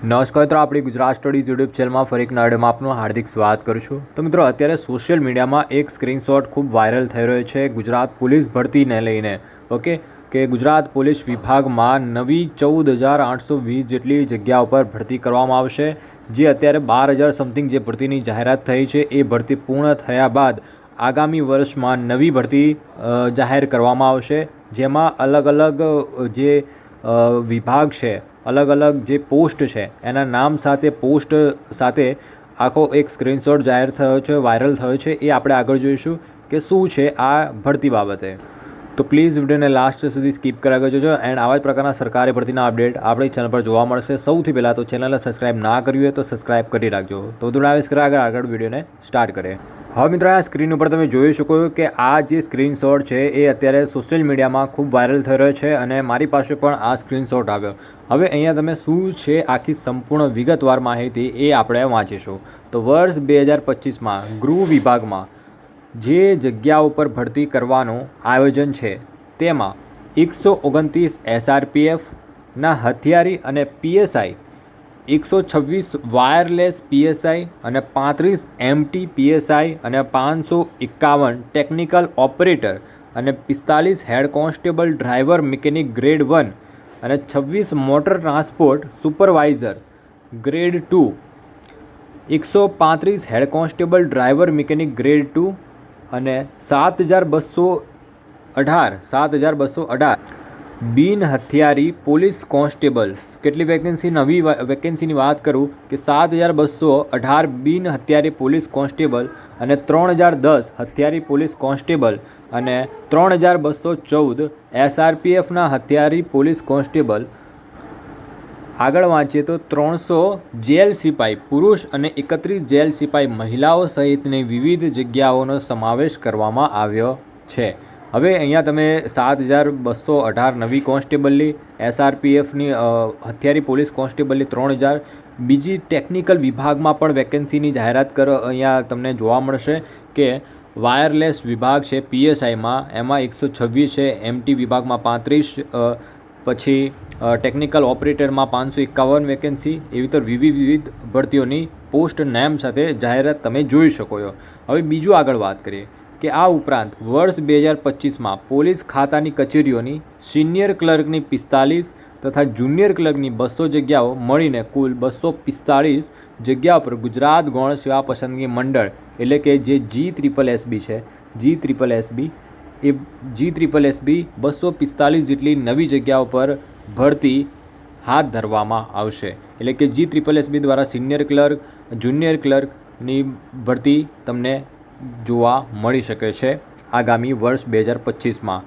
નમસ્કાર મિત્રો, આપણી ગુજરાત સ્ટડીઝ યુટ્યુબ ચેનલમાં ફરી એક નડમાં આપનું હાર્દિક સ્વાગત કરું છું. તો મિત્રો, અત્યારે સોશિયલ મીડિયામાં એક સ્ક્રીનશોટ ખૂબ વાયરલ થઈ રહ્યો છે ગુજરાત પોલીસ ભરતીને લઈને. ઓકે? કે ગુજરાત પોલીસ વિભાગમાં નવી ચૌદ હજાર આઠસો વીસ જેટલી જગ્યા ઉપર ભરતી કરવામાં આવશે, જે અત્યારે બાર હજાર સમથિંગ જે ભરતીની જાહેરાત થઈ છે, એ ભરતી પૂર્ણ થયા બાદ આગામી વર્ષમાં નવી ભરતી જાહેર કરવામાં આવશે. જેમાં અલગ અલગ જે વિભાગ છે અલગ અલગ જે પોસ્ટ છે, એના નામ સાથે પોસ્ટ સાથે આખો એક સ્ક્રીનશોટ જાહેર થયો છે, વાયરલ થયો છે, એ આપણે આગળ જોઈશું કે શું છે આ ભરતી બાબતે. તો પ્લીઝ વિડીયોને લાસ્ટ સુધી સ્કીપ કરાવી જોજો એન્ડ આવા જ પ્રકારના સરકારી ભરતીના અપડેટ આપણી ચેનલ પર જોવા મળશે. સૌથી પહેલાં તો ચેનલને સબસ્ક્રાઇબ ના કર્યું હોય તો સબસ્ક્રાઇબ કરી રાખજો. તો વધુ કરે આગળ આગળ વિડીયોને સ્ટાર્ટ કરીએ. હવે મિત્રો, આ સ્ક્રીન ઉપર તમે જોઈ શકો કે આ જે સ્ક્રીનશોટ છે, એ અત્યારે સોશિયલ મીડિયામાં ખૂબ વાયરલ થઈ રહ્યો છે અને મારી પાસે પણ આ સ્ક્રીનશોટ આવ્યો. હવે અહીંયા તમે શું છે આખી સંપૂર્ણ વિગતવાર માહિતી એ આપણે વાંચીશું. તો વર્ષ બે હજાર પચીસમાં ગૃહ વિભાગમાં જે જગ્યા ઉપર ભરતી કરવાનું આયોજન છે, તેમાં એકસો ઓગણત્રીસ એસઆરપીએફના હથિયારી અને પીએસઆઈ એકસો છવ્વીસ વાયરલેસ પીએસઆઈ અને પાંત્રીસ એમટી પીએસઆઈ અને પાંચસો એકાવન ટેકનિકલ ઓપરેટર અને પિસ્તાલીસ head constable driver mechanic grade one અને છવ્વીસ motor transport supervisor grade two. એકસો પાંત્રીસ head constable driver mechanic grade two અને સાત હજાર બસો અઢાર, સાત હજાર બસો અઢાર. બિન હથિયારી પોલીસ કોન્સ્ટેબલ. કેટલી વેકેન્સી નવી વેકેન્સીની વાત કરું કે સાત હજાર બસો અઢાર બિન હથિયારી પોલીસ કોન્સ્ટેબલ અને ત્રણ હજાર દસ હથિયારી પોલીસ કોન્સ્ટેબલ અને ત્રણ હજાર બસો ચૌદ એસઆરપીએફના હથિયારી પોલીસ કોન્સ્ટેબલ. આગળ વાંચીએ તો ત્રણસો જેલ સિપાઈ, પુરુષ અને એકત્રીસ જેલ સિપાઈ મહિલાઓ સહિતની વિવિધ જગ્યાઓનો સમાવેશ કરવામાં આવ્યો છે. હવે અહીંયા તમે સાત હજાર બસો અઢાર નવી કોન્સ્ટેબલની એસઆરપીએફની હથિયારી પોલીસ કોન્સ્ટેબલની ત્રણ હજાર. બીજી ટેકનિકલ વિભાગમાં પણ વેકેન્સીની જાહેરાત કર, અહીંયા તમને જોવા મળશે કે વાયરલેસ વિભાગ છે પીએસઆઈમાં, એમાં એકસો છવ્વીસ છે, એમટી વિભાગમાં પાંત્રીસ પછી ટેકનિકલ ઓપરેટરમાં પાંચસો એકાવન વેકેન્સી, એવી તો વિવિધ વિવિધ ભરતીઓની પોસ્ટ, નેમ સાથે જાહેરાત તમે જોઈ શકો છો. હવે બીજું આગળ વાત કરીએ. કે આ ઉપરાંત વર્ષ બે હજાર પચીસમાં પોલીસ ખાતાની કચેરીઓની સિનિયર ક્લર્કની પિસ્તાલીસ તથા જુનિયર ક્લર્કની બસો જગ્યાઓ મળીને કુલ બસો પિસ્તાળીસ જગ્યા પર ગુજરાત ગૌણ સેવા પસંદગી મંડળ, એટલે કે જે જી ત્રિપલ એસબી છે, જી ત્રિપલ એસબી એ જી ત્રિપલ એસબી બસો પિસ્તાલીસ જેટલી નવી જગ્યાઓ પર ભરતી હાથ ધરવામાં આવશે. એટલે કે જી ત્રિપલ એસબી દ્વારા સિનિયર ક્લર્ક, જુનિયર ક્લર્કની ભરતી તમને જોવા મળી શકે છે આગામી વર્ષ બે હજાર પચીસમાં.